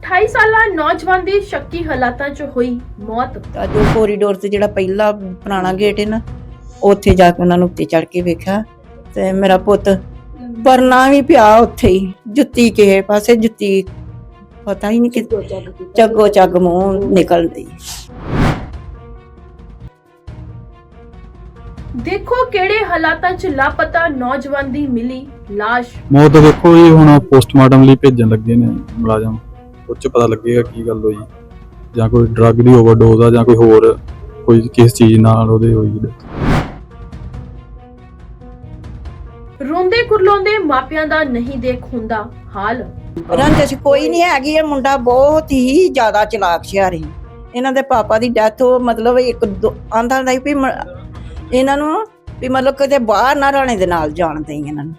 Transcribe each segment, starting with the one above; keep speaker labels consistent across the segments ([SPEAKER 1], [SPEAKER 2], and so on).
[SPEAKER 1] 28 ਸਾਲਾ ਨੌਜਵਾਨ ਦੀ ਸ਼ੱਕੀ ਹਾਲਾਤਾਂ 'ਚ ਹੋਈ ਮੌਤ।
[SPEAKER 2] ਤਾਂ ਜੋ ਕੋਰੀਡੋਰ ਤੇ ਜਿਹੜਾ ਪਹਿਲਾ ਪੁਰਾਣਾ ਗੇਟ ਹੈ ਨਾ ਉੱਥੇ ਜਾ ਕੇ ਉਹਨਾਂ ਨੂੰ ਉੱਤੇ ਚੜ ਕੇ ਵੇਖਿਆ। ਤੇ ਮੇਰਾ ਪੁੱਤ ਪਰਨਾ ਵੀ ਪਿਆ ਉੱਥੇ ਹੀ ਜੁੱਤੀ ਕਿਸੇ ਪਾਸੇ ਜੁੱਤੀ ਪਤਾ ਹੀ ਨਹੀਂ ਕਿ ਚੱਗੋ ਚੱਗ ਮੂੰਹ ਨਿਕਲਦੀ।
[SPEAKER 1] ਦੇਖੋ ਕਿਹੜੇ ਹਾਲਾਤਾਂ 'ਚ ਲਾਪਤਾ ਨੌਜਵਾਨ ਦੀ ਮਿਲੀ ਲਾਸ਼।
[SPEAKER 3] ਮੌਤ ਦੇਖੋ ਜੀ ਹੁਣ ਪੋਸਟਮਾਰਟਮ ਲਈ ਭੇਜਣ ਲੱਗੇ ਨੇ ਮੁਲਾਜ਼ਮ। ਉਹ 'ਚ ਪਤਾ ਲੱਗੇਗਾ ਕੀ ਗੱਲ ਹੋਈ। ਜਾਂ ਕੋਈ ਡਰੱਗ ਦੀ ਓਵਰਡੋਜ਼ ਆ ਜਾਂ ਕੋਈ ਹੋਰ ਕੋਈ ਕਿਸ ਚੀਜ਼ ਨਾਲ ਉਹਦੇ ਹੋਈ।
[SPEAKER 1] ਰੋਂਦੇ ਕੁਰਲਾਉਂਦੇ ਮਾਪਿਆਂ ਦਾ ਨਹੀਂ ਦੇਖ ਹੁੰਦਾ ਹਾਲ।
[SPEAKER 2] ਰੰਜਸ਼ ਕੋਈ ਨਹੀਂ ਹੈਗੀ ਇਹ ਮੁੰਡਾ ਬਹੁਤ ਹੀ ਜ਼ਿਆਦਾ ਚਲਾਕ ਸ਼ਿਆਰੀ। ਇਹਨਾਂ ਦੇ ਪਾਪਾ ਦੀ ਡੈਥ ਹੋ ਮਤਲਬ ਇੱਕ ਆਂਦਾ ਸੀ ਵੀ ਮ- ਇਹਨਾਂ ਨੂੰ ਵੀ ਮਤਲਬ ਕਿਤੇ ਬਾਹਰ ਨਾ ਰਾਣੇ ਦੇ ਨਾਲ ਜਾਣ ਦੇਈ ਇਹਨਾਂ ਨੂੰ।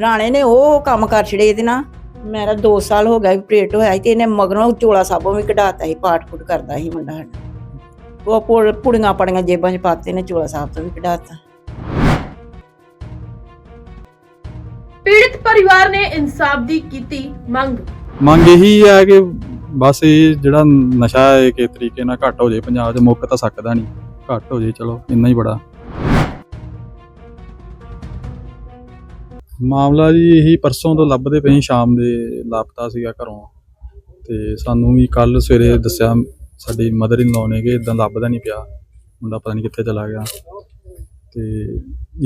[SPEAKER 2] ਰਾਣੇ ਨੇ ਉਹ ਕੰਮ ਕਰ ਛੜੇ ਇਹਦੇ ਨਾਲ। ਮੇਰਾ 2 ਸਾਲ ਹੋ ਗਿਆ ਪ੍ਰੇਟ ਹੋਇਆ ਸੀ ਤੇ ਇਹਨੇ ਮਗਰੋਂ ਚੋਲਾ ਸਾਬੋਂ ਵੀ ਕਢਾਤਾ ਸੀ ਪਾਠ ਪੁੱਟ ਕਰਦਾ ਸੀ ਮੁੰਡਾ ਸਾਡਾ। ਉਹ ਪੁੜ- ਪੁੜੀਆਂ ਪੜੀਆਂ ਜੇਬਾਂ 'ਚ ਪਾਤੇ ਨੇ ਚੋਲਾ ਸਾਹਿਬ ਤੋਂ ਵੀ ਕਢਾਤਾ।
[SPEAKER 1] ਪੀੜਿਤ ਪਰਿਵਾਰ ਨੇ ਇਨਸਾਫ ਦੀ ਕੀਤੀ ਮੰਗ।
[SPEAKER 3] ਮੰਗ ਇਹੀ ਹੈ ਕਿ ਬਸ ਇਹ ਜਿਹੜਾ ਨਸ਼ਾ ਹੈ ਕਿ ਤਰੀਕੇ ਨਾਲ ਘੱਟ ਹੋ ਜਾਏ ਪੰਜਾਬ 'ਚ ਮੁੱਕ ਤਾਂ ਸਕਦਾ ਨਹੀਂ। ਘੱਟ ਹੋ ਜਾਏ ਚਲੋ ਇੰਨਾ ਹੀ ਬੜਾ। ਮਾਮਲਾ ਜੀ ਇਹੀ ਪਰਸੋਂ ਤੋਂ ਲੱਭਦੇ ਪਏ ਸੀ, ਸ਼ਾਮ ਦੇ ਲਾਪਤਾ ਸੀਗਾ ਘਰੋਂ। ਤੇ ਸਾਨੂੰ ਵੀ ਕੱਲ ਸਵੇਰੇ ਦੱਸਿਆ ਸਾਡੀ ਮਦਰ ਇਨ ਲਾਅ ਨੇ ਕਿ ਇਦਾਂ ਲੱਭਦਾ ਨਹੀਂ ਪਿਆ। ਮੁੰਡਾ ਪਤਾ ਨਹੀਂ ਕਿੱਥੇ ਚਲਾ ਗਿਆ। ਤੇ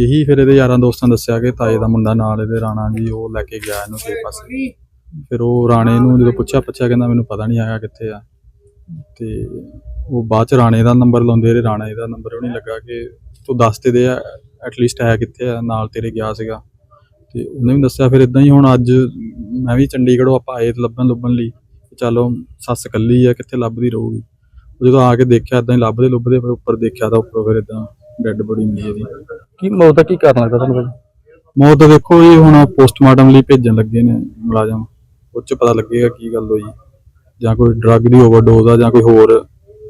[SPEAKER 3] ਇਹੀ ਫਿਰ ਇਹਦੇ ਯਾਰਾਂ ਦੋਸਤਾਂ ਦੱਸਿਆ ਕਿ ਤਾਏ ਦਾ ਮੁੰਡਾ ਨਾਲ ਇਹਦੇ ਰਾਣਾ ਜੀ ਉਹ ਲੈ ਕੇ ਗਿਆ ਇਹਨੂੰ ਕਿਸੇ ਪਾਸੇ। ਫਿਰ ਉਹ ਰਾਣੇ ਨੂੰ ਜਦੋਂ ਪੁੱਛਿਆ ਪੁੱਛਿਆ ਕਹਿੰਦਾ ਮੈਨੂੰ ਪਤਾ ਨਹੀਂ ਆਇਆ ਕਿੱਥੇ ਆ। ਤੇ ਉਹ ਬਾਅਦ ਚ ਰਾਣੇ ਦਾ ਨੰਬਰ ਲਾਉਂਦੇ ਰਹੇ ਰਾਣਾ ਇਹਦਾ ਨੰਬਰ ਉਹ ਨਹੀਂ ਲੱਗਾ ਕਿ ਤੂੰ ਦੱਸ ਤੇ ਦੇ ਐਟਲੀਸਟ ਹੈ ਕਿੱਥੇ ਆ ਨਾਲ ਤੇਰੇ ਗਿਆ ਸੀਗਾ। ਤੇ ਉਹਨੇ ਵੀ ਦੱਸਿਆ ਫਿਰ ਇਦਾਂ ਹੀ ਹੁਣ ਅੱਜ ਮੈਂ ਵੀ ਚੰਡੀਗੜ੍ਹੋਂ ਆਪਾਂ ਆਏ ਲੱਭਣ ਲੱਭਣ ਲਈ ਚਲੋ ਸੱਸ ਕੱਲੀ ਆ ਕਿੱਥੇ ਲੱਭਦੀ ਰਹੂਗੀ। ਜਦੋਂ ਆ ਕੇ ਦੇਖਿਆ ਇਦਾਂ ਹੀ ਲੱਭਦੇ ਲੱਭਦੇ ਫਿਰ ਉੱਪਰ ਦੇਖਿਆ ਤਾਂ ਉੱਪਰੋਂ ਫਿਰ ਇਦਾਂ ਡੈੱਡ ਬੋਡੀ ਮਿਲੀ ਇਹਦੀ।
[SPEAKER 4] ਕੀ ਮੌਤ ਦਾ ਕੀ ਕਾਰਨ ਲੱਗਦਾ ਤੁਹਾਨੂੰ ਭਾਜੀ?
[SPEAKER 3] ਮੌਤ ਦੇਖੋ ਜੀ ਹੁਣ ਪੋਸਟਮਾਰਟਮ ਲਈ ਭੇਜਣ ਲੱਗੇ ਨੇ ਮੁਲਾਜ਼ਮ। ਉਹ 'ਚ ਪਤਾ ਲੱਗੇਗਾ ਕੀ ਗੱਲ ਹੋਈ। ਜਾਂ ਕੋਈ ਡਰੱਗ ਦੀ ਓਵਰਡੋਜ਼ ਆ ਜਾਂ ਕੋਈ ਹੋਰ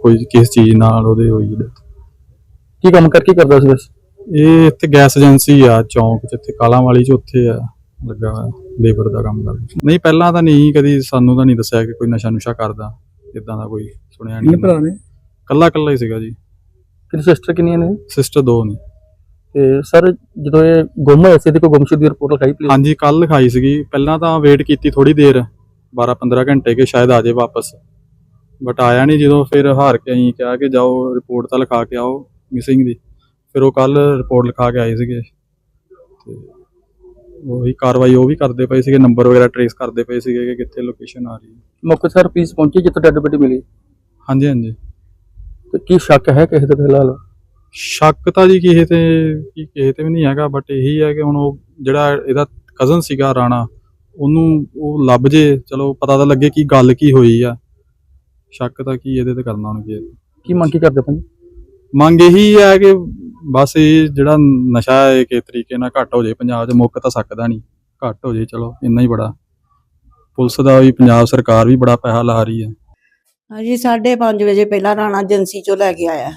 [SPEAKER 3] ਕੋਈ ਕਿਸ ਚੀਜ਼ ਨਾਲ ਉਹਦੇ ਹੋਈ।
[SPEAKER 4] ਕੀ ਕੰਮ ਕਰ ਕੀ ਕਰਦਾ ਸੀ ਵੈਸੇ
[SPEAKER 3] ਇਹ ਇੱਥੇ ਗੈਸ ਏਜੰਸੀ ਆ ਚੌਂਕ ਇੱਥੇ ਕਾਲਾਂ ਵਾਲੀ 'ਚ ਉੱਥੇ ਆ ਲੱਗਾ ਹੋਇਆ ਲੇਬਰ ਦਾ ਕੰਮ ਕਰਦਾ। ਨਹੀਂ ਪਹਿਲਾਂ ਤਾਂ ਨਹੀਂ ਕਦੀ ਸਾਨੂੰ ਤਾਂ ਨਹੀਂ ਦੱਸਿਆ ਕਿ ਕੋਈ ਨਸ਼ਾ ਨੁਸ਼ਾ ਕਰਦਾ ਇਦਾਂ ਦਾ ਕੋਈ ਸੁਣਿਆ
[SPEAKER 4] ਕਿੰਨੇ
[SPEAKER 3] ਨਹੀਂ
[SPEAKER 4] ਭਰਾ ਨੇ?
[SPEAKER 3] ਕੱਲਾ ਕੱਲਾ ਹੀ ਸੀਗਾ ਜੀ।
[SPEAKER 4] ਕਿੰਨੀ ਸਿਸਟਰ ਕਿੰਨੀਆਂ ਨੇ?
[SPEAKER 3] ਸਿਸਟਰ ਦੋ ਨੇ।
[SPEAKER 4] ਤੇ ਸਰ ਜਦੋਂ ਇਹ ਗੁੰਮ ਹੋਇਆ ਸੀ ਤੇ ਕੋਈ ਗੁੰਮਸ਼ੁਦ ਰਿਪੋਰਟ ਲਿਖਾਈ ਪਲੀਜ਼
[SPEAKER 3] ਹਾਂਜੀ ਕੱਲ ਲਿਖਾਈ ਸੀਗੀ। ਪਹਿਲਾਂ ਤਾਂ ਵੇਟ ਕੀਤੀ ਥੋੜੀ ਦੇਰ 12-15 ਘੰਟੇ ਕਿ ਸ਼ਾਇਦ ਆ ਜਾਏ ਵਾਪਸ। ਬਟ ਆਇਆ ਨਹੀਂ ਜਦੋਂ ਫਿਰ ਹਾਰ ਕੇ ਅਸੀਂ ਕਿਹਾ ਕਿ ਜਾਓ ਰਿਪੋਰਟ ਤਾਂ ਲਿਖਾ ਕੇ ਆਓ ਮਿਸਿੰਗ ਦੀ। ਫਿਰ ਉਹ ਕੱਲ ਰਿਪੋਰਟ ਲਿਖਾ ਕੇ ਆਏ ਸੀਗੇ ਤੇ ਉਹੀ ਕਾਰਵਾਈ ਉਹ ਵੀ ਕਰਦੇ ਪਏ ਸੀਗੇ ਨੰਬਰ ਵਗੈਰਾ ਟਰੇਸ ਕਰਦੇ ਪਏ ਸੀਗੇ ਕਿ ਕਿੱਥੇ ਲੋਕੇਸ਼ਨ ਆ ਰਹੀ ਹੈ।
[SPEAKER 4] ਮੌਕੇ ਸਰ ਪੀਸ ਪਹੁੰਚੀ ਜਿੱਥੇ ਡੈਡ ਬੋਡੀ ਮਿਲੀ?
[SPEAKER 3] ਹਾਂਜੀ ਹਾਂਜੀ।
[SPEAKER 4] ਤੇ ਕੀ ਸ਼ੱਕ ਹੈ ਕਿਸੇ ਤੇ ਫਿਲਹਾਲ?
[SPEAKER 3] ਸ਼ੱਕ ਤਾਂ ਜੀ ਕਿਸੇ ਤੇ ਕੀ ਕਿਸੇ ਤੇ ਵੀ ਨਹੀਂ ਹੈਗਾ ਬਟ ਇਹੀ ਹੈ ਕਿ ਹੁਣ ਉਹ ਜਿਹੜਾ ਇਹਦਾ ਕਜ਼ਨ ਸੀਗਾ ਰਾਣਾ ਉਹਨੂੰ ਉਹ ਲੱਭ ਜੇ ਚਲੋ ਪਤਾ ਤਾਂ ਲੱਗੇ ਕਿ ਗੱਲ ਕੀ ਹੋਈ ਆ। ਸ਼ੱਕ ਤਾਂ ਕੀ ਇਹਦੇ ਤੇ ਕਰਨਾ ਹੁਣ ਕੀ।
[SPEAKER 4] ਕੀ ਮੰਗ ਕੀ ਕਰਦੇ ਭਾਜੀ?
[SPEAKER 3] ਮੰਗ ਇਹੀ ਹੈ ਕਿ ਬਸ ਇਹ ਜਿਹੜਾ ਨਸ਼ਾ ਹੈ ਕਿ ਤਰੀਕੇ ਨਾਲ ਘੱਟ ਹੋ ਜਾਏ ਪੰਜਾਬ 'ਚ ਮੁੱਕ ਤਾਂ ਸਕਦਾ ਨਹੀਂ। ਘੱਟ ਹੋ ਜਾਏ ਚਲੋ ਇੰਨਾ ਹੀ ਬੜਾ। ਪੁਲਿਸ ਦਾ ਵੀ ਪੰਜਾਬ ਸਰਕਾਰ ਵੀ ਬੜਾ ਪੈਸਾ ਲਾ ਰਹੀ ਹੈ।
[SPEAKER 2] ਹਾਂਜੀ 5:30 ਵਜੇ ਪਹਿਲਾਂ ਰਾਣਾ ਏਜੰਸੀ ਚੋਂ ਲੈ ਕੇ ਆਇਆ।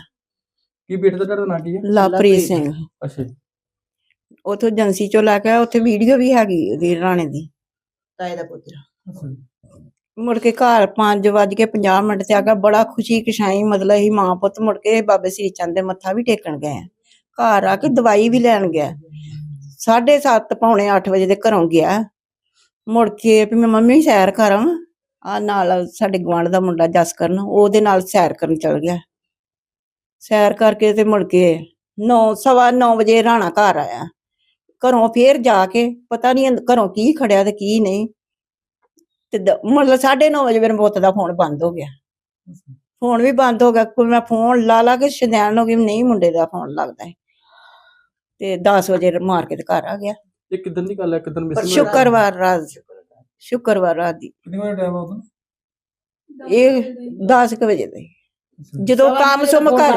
[SPEAKER 4] ਕੀ ਬੇਟੇ ਦਾ ਤੁਹਾਡਾ ਨਾਂ ਕੀ ਹੈ?
[SPEAKER 2] ਲਵਪ੍ਰੀਤ ਸਿੰਘ।
[SPEAKER 4] ਅੱਛਾ
[SPEAKER 2] ਉਥੋਂ ਏਜੰਸੀ ਚੋਂ ਲੈ ਕੇ ਆਇਆ ਉੱਥੇ ਵੀਡੀਓ ਵੀ ਹੈਗੀ ਉਹਦੀ ਰਾਣੇ ਦੀ। ਤਾਏ ਦਾ ਪੁੱਤਰ। ਮੁੜ ਕੇ ਘਰ 5 ਵੱਜ ਕੇ 50 ਮਿੰਟ ਤੇ ਆ ਗਿਆ ਬੜਾ ਖੁਸ਼ੀ ਖੁਸ਼ਾਈ ਮਤਲਬ ਹੀ ਮਾਂ ਪੁੱਤ ਮੁੜ ਕੇ ਬਾਬੇ ਸ੍ਰੀ ਚੰਦ ਦੇ ਮੱਥਾ ਵੀ ਟੇਕਣ ਗਏ ਆ। ਘਰ ਆ ਕੇ ਦਵਾਈ ਵੀ ਲੈਣ ਗਿਆ। 7:30 ਪੌਣੇ 8 ਵਜੇ ਦੇ ਘਰੋਂ ਗਿਆ। ਮੁੜ ਕੇ ਵੀ ਮੈਂ ਮੰਮੀ ਸੈਰ ਕਰਾਂ। ਆ ਨਾਲ ਸਾਡੇ ਗਵਾਂਢ ਦਾ ਮੁੰਡਾ ਜਸ ਕਰਨ ਉਹਦੇ ਨਾਲ ਸੈਰ ਕਰਨ ਚਲ ਗਿਆ। ਸੈਰ ਕਰਕੇ ਤੇ ਮੁੜ ਕੇ 9 ਸਵਾ 9 ਵਜੇ ਰਾਣਾ ਘਰ ਆਇਆ। ਘਰੋਂ ਫੇਰ ਜਾ ਕੇ ਪਤਾ ਨਹੀਂ ਘਰੋਂ ਕੀ ਖੜਿਆ ਤੇ ਕੀ ਨਹੀਂ। ਤੇ ਦ- ਮਤਲਬ 9:30 ਵਜੇ ਮੇਰੇ ਪੁੱਤ ਦਾ ਫੋਨ ਬੰਦ ਹੋ ਗਿਆ। ਫੋਨ ਵੀ ਬੰਦ ਹੋ ਗਿਆ। ਕੋਈ ਮੈਂ ਫੋਨ ਲਾ ਲਾ ਕੇ ਸ਼ਦੈਨ ਹੋ ਗਈ, ਨਹੀਂ ਮੁੰਡੇ ਦਾ ਫੋਨ ਲੱਗਦਾ। ਹੈ ਤੇ 10 ਵਜੇ ਮਾਰ ਕੇ ਤੇ ਘਰ ਆ ਗਿਆ।
[SPEAKER 4] ਇਹ ਕਿਦਾਂ ਦੀ ਗੱਲ ਹੈ ਕਿਦਾਂ
[SPEAKER 2] ਪਰ
[SPEAKER 4] ਮਿਸਿੰਗ
[SPEAKER 2] ਸ਼ੁੱਕਰਵਾਰ ਰਾਤ ਸ਼ੁੱਕਰਵਾਰ ਰਾਤ ਦੀ।
[SPEAKER 4] ਕਿੰਨੇ ਵਜੇ ਟਾਈਮ ਆ ਉਦੋਂ?
[SPEAKER 2] ਇਹ 10 ਕੁ ਵਜੇ ਦਾ। ਜਦੋਂ ਕੰਮ ਸੁਮ ਕਰ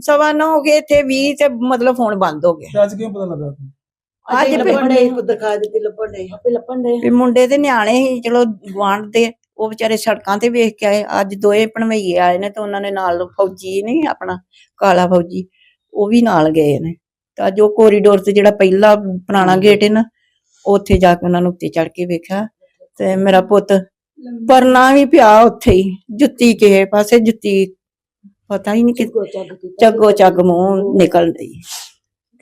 [SPEAKER 2] ਸਵਾ ਨੌ ਹੋ ਗਏ ਇੱਥੇ 20 ਤੇ ਮਤਲਬ ਫੋਨ ਬੰਦ ਹੋ ਗਿਆ।
[SPEAKER 4] ਅੱਜ ਕਿਉਂ ਪਤਾ ਲੱਗਾ
[SPEAKER 2] ਅੱਜ
[SPEAKER 5] ਲੱਭਣ
[SPEAKER 2] ਫਿਰ-
[SPEAKER 5] ਦੇ ਦਿਖਾ ਦਿੱਤੀ ਲੱਭਣ ਦੇ
[SPEAKER 2] ਆਪੇ ਲੱਭਣ ਦੇ ਵੀ ਮੁੰਡੇ ਤੇ ਨਿਆਣੇ ਸੀ ਚਲੋ ਗੁਆਂਢ ਦੇ ਉਹ ਵਿਚਾਰੇ ਸੜਕਾਂ ਤੇ ਵੇਖ ਕੇ ਆਏ। ਅੱਜ ਦੋਏ ਭਣਵਈਏ ਆਏ ਨੇ ਤੇ ਉਹਨਾਂ ਨੇ ਨਾਲ ਫੌਜੀ ਨਹੀਂ ਆਪਣਾ ਕਾਲਾ ਫੌਜੀ ਉਹ ਵੀ ਨਾਲ ਗਏ ਨੇ। ਤਾਂ ਜੋ ਕੋਰੀਡੋਰ ਤੇ ਜਿਹੜਾ ਪਹਿਲਾ ਪੁਰਾਣਾ ਗੇਟ ਹੈ ਨਾ ਉੱਥੇ ਜਾ ਕੇ ਉਹਨਾਂ ਨੂੰ ਉੱਤੇ ਚੜ ਕੇ ਵੇਖਿਆ। ਤੇ ਮੇਰਾ ਪੁੱਤ ਪਰਨਾ ਵੀ ਪਿਆ ਉੱਥੇ ਹੀ ਜੁੱਤੀ ਕਿਸੇ ਪਾਸੇ ਜੁੱਤੀ ਪਤਾ ਹੀ ਨਹੀਂ ਕਿ ਚੱਗੋ ਚੱਗ ਮੂੰਹ ਨਿਕਲ ਰਹੀ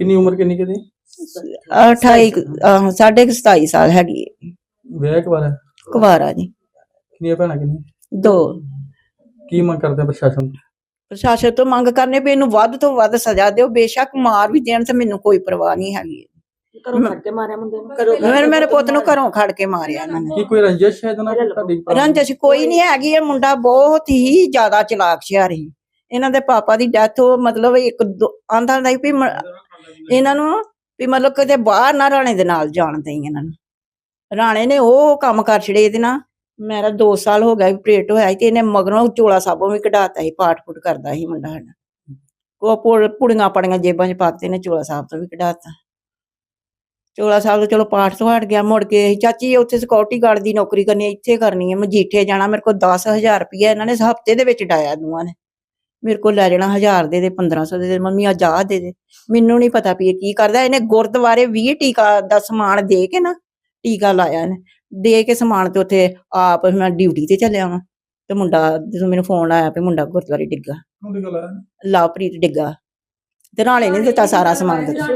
[SPEAKER 4] ਕਿੰਨੀ ਉਮਰ ਕਿੰਨੀ ਕਿਦੀ
[SPEAKER 2] 28 ਆਹ, ਸਾਢੇ ਕੁ 27 ਸਾਲ ਹੈਗੀ ਹੈ।
[SPEAKER 4] ਵਿਆਹ ਇੱਕ ਵਾਰ ਹੈ
[SPEAKER 2] ਕੁਵਾਰਾ ਜੀ।
[SPEAKER 4] ਕਿੰਨੀਆਂ ਭੈਣਾਂ ਕਿੰਨੀ
[SPEAKER 2] ਦੋ।
[SPEAKER 4] ਕੀ ਮੰਗ ਕਰਦੇ ਪ੍ਰਸ਼ਾਸਨ ਤੋਂ?
[SPEAKER 2] ਪ੍ਰਸ਼ਾਸਨ ਤੋਂ ਮੰਗ ਕਰਨੇ ਵੀ ਇਹਨੂੰ ਵੱਧ ਤੋਂ ਵੱਧ ਸਜ਼ਾ ਦਿਓ। ਬੇਸ਼ੱਕ ਮਾਰ ਵੀ ਦੇਣ ਤੇ ਮੈਨੂੰ ਕੋਈ ਪਰਵਾਹ ਨਹੀਂ ਹੈਗੀ।
[SPEAKER 5] ਘਰੋਂ ਫੜ ਕੇ ਮਾਰਿਆ ਮੁੰਡੇ ਨੂੰ?
[SPEAKER 2] ਮੇਰੇ ਮੇਰੇ ਪੁੱਤ ਨੂੰ ਘਰੋਂ ਖੜ ਕੇ ਮਾਰਿਆ ਇਹਨਾਂ ਨੇ।
[SPEAKER 4] ਕੀ ਕੋਈ ਰੰਜਿਸ਼ ਹੈ ਨਾਲ ਤੁਹਾਡੀ?
[SPEAKER 2] ਰੰਜਸ਼ ਕੋਈ ਨਹੀਂ ਹੈਗੀ ਇਹ ਮੁੰਡਾ ਬਹੁਤ ਹੀ ਜ਼ਿਆਦਾ ਚਲਾਕ ਸ਼ਿਆਰੀ। ਇਹਨਾਂ ਦੇ ਪਾਪਾ ਦੀ ਡੈਥ ਹੋ ਮਤਲਬ ਇੱਕ ਆਂਦਾ ਨਹੀਂ ਵੀ ਇਹਨਾਂ ਨੂੰ ਵੀ ਮਤਲਬ ਕਿਤੇ ਬਾਹਰ ਨਾ ਰਾਣੇ ਦੇ ਨਾਲ ਜਾਣ ਦੇਈ ਇਹਨਾਂ ਨੂੰ। ਰਾਣੇ ਨੇ ਉਹ ਕੰਮ ਕਰ ਛੜੇ ਇਹਦੇ ਨਾਲ। ਮੇਰਾ 2 ਸਾਲ ਹੋ ਗਿਆ ਪ੍ਰੇਟ ਹੋਇਆ ਸੀ ਤੇ ਇਹਨੇ ਮਗਰੋਂ ਚੋਲਾ ਸਾਬੋਂ ਵੀ ਕਢਾਤਾ ਸੀ, ਪਾਠ ਪੁੱਟ ਕਰਦਾ ਸੀ ਮੁੰਡਾ ਸਾਡਾ। ਉਹ ਪੁੜੀਆਂ ਪੜੀਆਂ ਜੇਬਾਂ 'ਚ ਪਾਤੇ ਨੇ, ਚੋਲਾ ਸਾਹਿਬ ਤੋਂ ਵੀ ਕਢਾਤਾ। ਚੋਲਾ ਸਾਹਿਬ ਤੋਂ ਚਲੋ ਪਾਠ ਤੋਂ ਹਟ ਗਿਆ, ਮੁੜ ਕੇ ਚਾਚੀ ਉੱਥੇ ਸਿਕਿਉਰਿਟੀ ਗਾਰਡ ਦੀ ਨੌਕਰੀ ਕਰਨੀ ਹੈ, ਇੱਥੇ ਕਰਨੀ ਹੈ, ਮਜੀਠੇ ਜਾਣਾ, ਮੇਰੇ ਕੋਲ 10000 ਰੁਪਇਆ ਇਹਨਾਂ ਨੇ ਹਫ਼ਤੇ ਦੇ ਵਿੱਚ ਡਾਇਆ ਦੂਆਂ ਨੇ। ਮੇਰੇ ਕੋਲ ਲੈ ਜਾਣਾ 1000 ਦੇ ਦੇ 1500 ਦੇ ਦੇ, ਮੰਮੀ ਆ ਜਾ ਦੇ ਦੇ। ਮੈਨੂੰ ਨਹੀਂ ਪਤਾ ਵੀ ਕੀ ਕਰਦਾ, ਇਹਨੇ ਗੁਰਦੁਆਰੇ 20 ਟੀਕਾ ਦਾ ਸਮਾਨ ਦੇ ਕੇ ਨਾ ਟੀਕਾ ਲਾਇਆ ਇਹਨੇ? ਦੇ ਕੇ ਸਮਾਨ ਤੇ ਉੱਥੇ ਆਪ ਮੈਂ ਡਿਊਟੀ ਤੇ ਚੱਲਿਆ ਵਾਂ ਤੇ ਮੁੰਡਾ ਜਦੋਂ ਮੈਨੂੰ ਫੋਨ ਆਇਆ ਵੀ ਮੁੰਡਾ ਗੁਰਦੁਆਰੇ ਡਿੱਗਾ।
[SPEAKER 4] ਉਹਦੀ ਗੱਲ
[SPEAKER 2] ਲਵਪ੍ਰੀਤ ਡਿੱਗਾ। ਤੇ ਨਾਲੇ ਨੇ ਦਿੱਤਾ ਸਾਰਾ ਸਮਾਨ ਦਿੱਤਾ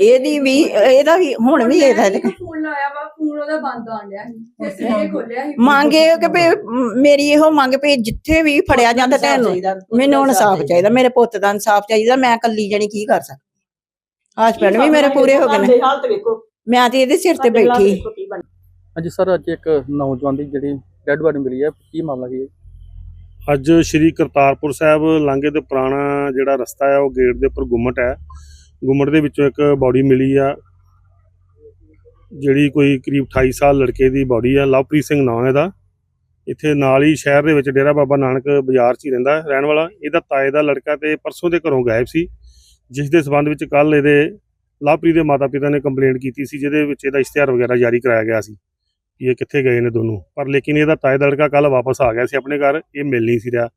[SPEAKER 5] ਇਹਦੀ
[SPEAKER 2] ਵੀ ਇਹਦਾ ਵੀ ਹੁਣ ਵੀ ਇਹਦਾ
[SPEAKER 6] ਫੋਨ ਲਾਇਆ ਵਾ ਫੋਨ ਉਹਦਾ ਬੰਦ ਆਣ ਡਿਆ ਸੀ। ਤੇ ਸਵੇਰੇ ਖੋਲਿਆ ਸੀ।
[SPEAKER 2] ਮੰਗੇ ਕਿ ਵੀ ਮ- ਮੇਰੀ ਇਹੋ ਮੰਗ ਵੀ ਜਿੱਥੇ ਵੀ ਫੜਿਆ ਜਾਂਦਾ ਤੈਨੂੰ ਮੈਨੂੰ ਹੁਣ ਇਨਸਾਫ ਚਾਹੀਦਾ। ਮੇਰੇ ਪੁੱਤ ਦਾ ਇਨਸਾਫ ਚਾਹੀਦਾ ਮੈਂ ਕੱਲੀ ਜਣੀ ਕੀ ਕਰ ਸਕਦੀ? ਹਸਬੰਡ ਵੀ ਮੇਰੇ ਪੂਰੇ ਹੋ ਗਏ ਨੇ।
[SPEAKER 5] ਹਾਲਤ ਵੇਖੋ।
[SPEAKER 2] ਮੈਂ ਤੇ ਇਹਦੇ ਸਿਰ ਤੇ ਬੈਠੀ।
[SPEAKER 4] ਅੱਜ ਸਰ ਅੱਜ ਇੱਕ ਨੌਜਵਾਨ ਦੀ ਜਿਹੜੀ ਡੈੱਡ ਬਾਡੀ ਮਿਲੀ ਹੈ ਕੀ ਮਾਮਲਾ ਕੀ ਹੈ?
[SPEAKER 7] ਅੱਜ ਸ਼੍ਰੀ ਕਰਤਾਰਪੁਰ ਸਾਹਿਬ ਲਾਂਘੇ ਦੇ ਪੁਰਾਣਾ ਜਿਹੜਾ ਰਸਤਾ ਹੈ ਉਹ ਗੇਟ ਦੇ ਉੱਪਰ ਗੁੰਮਟ ਹੈ। ਗੁੰਮਟ ਦੇ ਵਿੱਚੋਂ ਇੱਕ ਬਾਡੀ ਮਿਲੀ ਆ। ਜਿਹੜੀ ਕੋਈ ਕਰੀਬ 28 ਸਾਲ ਲੜਕੇ ਦੀ ਬਾਡੀ ਆ ਲਵਪ੍ਰੀਤ ਸਿੰਘ ਨਾਂ ਇਹਦਾ। ਇੱਥੇ ਨਾਲ ਹੀ ਸ਼ਹਿਰ ਦੇ ਵਿੱਚ ਡੇਰਾ ਬਾਬਾ ਨਾਨਕ ਬਾਜ਼ਾਰ 'ਚ ਹੀ ਰਹਿੰਦਾ ਰਹਿਣ ਵਾਲਾ। ਇਹਦਾ ਤਾਏ ਦਾ ਲੜਕਾ ਤੇ ਪਰਸੋਂ ਦੇ ਘਰੋਂ ਗਾਇਬ ਸੀ। ਜਿਸ ਦੇ ਸਬੰਧ ਵਿੱਚ ਕੱਲ ਇਹਦੇ ਲਵਪ੍ਰੀਤ ਦੇ ਮਾਤਾ-ਪਿਤਾ ਨੇ ਕੰਪਲੇਂਟ ਕੀਤੀ ਸੀ ਜਿਹਦੇ ਵਿੱਚ ਇਹਦਾ ਇਸ਼ਤਿਹਾਰ ਵਗੈਰਾ ਜਾਰੀ ਕਰਾਇਆ ਗਿਆ ਸੀ ਕਿ ਇਹ ਕਿੱਥੇ ਗਏ ਨੇ ਦੋਨੋਂ। ਪਰ ਲੇਕਿਨ ਇਹਦਾ ਤਾਏ ਦਾ ਲੜਕਾ ਕੱਲ ਵਾਪਸ ਆ ਗਿਆ ਸੀ ਆਪਣੇ ਘਰ ਇਹ ਮਿਲ ਨਹੀਂ ਸੀ ਰਿਹਾ।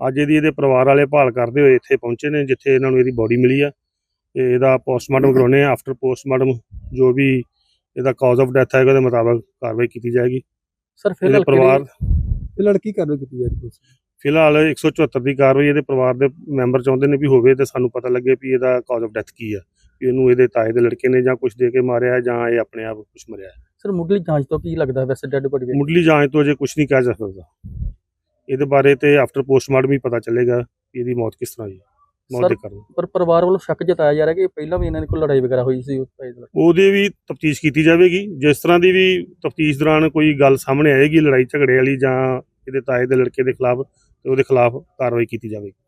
[SPEAKER 7] ਅੱਜ ਇਹਦੀ ਇਹਦੇ ਪਰਿਵਾਰ ਵਾਲੇ ਭਾਲ ਕਰਦੇ ਹੋਏ ਇੱਥੇ ਪਹੁੰਚੇ ਨੇ ਜਿੱਥੇ ਇਹਨਾਂ ਨੂੰ ਇਹਦੀ ਬੋਡੀ ਮਿਲੀ ਆ। ਤੇ ਇਹਦਾ ਪੋਸਟਮਾਰਟਮ ਕਰਾਉਣੇ ਆ। ਆਫਟਰ ਪੋਸਟਮਾਰਟਮ ਜੋ ਵੀ ਇਹਦਾ ਕਾਜ਼ ਆਫ ਡੈਥ ਹੈ ਉਹਦੇ ਮੁਤਾਬਕ ਕਾਰਵਾਈ ਕੀਤੀ ਜਾਏਗੀ।
[SPEAKER 4] ਸਰ ਫਿਰ
[SPEAKER 7] ਇਹਦੇ ਪਰਿਵਾਰ
[SPEAKER 4] ਫਿਰ ਲੜਕੀ ਕਾਰਵਾਈ ਕੀਤੀ ਜਾ ਰਹੀ ਹੈ
[SPEAKER 7] ਫਿਲਹਾਲ 174 ਦੀ ਕਾਰਵਾਈ ਇਹਦੇ ਪਰਿਵਾਰ ਦੇ ਮੈਂਬਰ ਚਾਹੁੰਦੇ ਨੇ ਵੀ ਹੋਵੇ ਤੇ ਸਾਨੂੰ ਪਤਾ ਲੱਗੇ ਵੀ ਇਹਦਾ ਕਾਜ਼ ਆਫ ਡੈਥ ਕੀ ਆ ਵੀ ਇਹਨੂੰ ਇਹਦੇ ਤਾਏ ਦੇ ਲੜਕੇ ਨੇ ਜਾਂ ਕੁਝ ਦੇ ਕੇ ਮਾਰਿਆ ਹੈ ਜਾਂ ਇਹ ਆਪਣੇ ਆਪ ਕੁਝ ਮਰਿਆ। ਹੈ।
[SPEAKER 4] ਸਰ ਮੁੱਢਲੀ ਜਾਂਚ ਤੋਂ ਕੀ ਲੱਗਦਾ ਵੈਸੇ ਡੈੱਡ ਬਾਡੀ ਵੇਖ
[SPEAKER 7] ਮੁੱਢਲੀ ਜਾਂਚ ਤੋਂ ਅਜੇ ਕੁਝ ਨਹੀਂ ਕਹਿ ਸਕਦਾ। ਇਹਦੇ ਬਾਰੇ ਤੇ ਆਫਟਰ ਪੋਸਟਮਾਰਟਮ ਹੀ ਪਤਾ ਚੱਲੇਗਾ ਕਿ ਇਹਦੀ ਮੌਤ ਕਿਸ ਤਰ੍ਹਾਂ ਹੋਈ ਮੌਤ ਦੇ ਕਾਰਨ।
[SPEAKER 4] ਪਰ ਪਰਿਵਾਰ ਵੱਲੋਂ ਸ਼ੱਕ ਜਤਾਇਆ ਜਾ ਰਿਹਾ ਕਿ ਪਹਿਲਾਂ ਵੀ ਇਹਨਾਂ ਦੀ ਕੋਈ ਲੜਾਈ ਵਗੈਰਾ ਹੋਈ ਸੀ।
[SPEAKER 7] ਉਹਦੇ ਵੀ ਤਫਤੀਸ਼ ਕੀਤੀ ਜਾਵੇਗੀ। ਜਿਸ ਤਰ੍ਹਾਂ ਦੀ ਵੀ ਤਫਤੀਸ਼ ਦੌਰਾਨ ਕੋਈ ਗੱਲ ਸਾਹਮਣੇ ਆਏਗੀ ਲੜਾਈ ਝਗੜੇ ਵਾਲੀ ਜਾਂ ਇਹਦੇ ਤਾਏ ਦੇ ਲੜਕੇ ਦੇ ਖਿਲਾਫ ਤੇ ਉਹਦੇ ਖਿਲਾਫ ਕਾਰਵਾਈ ਕੀਤੀ ਜਾਵੇਗੀ।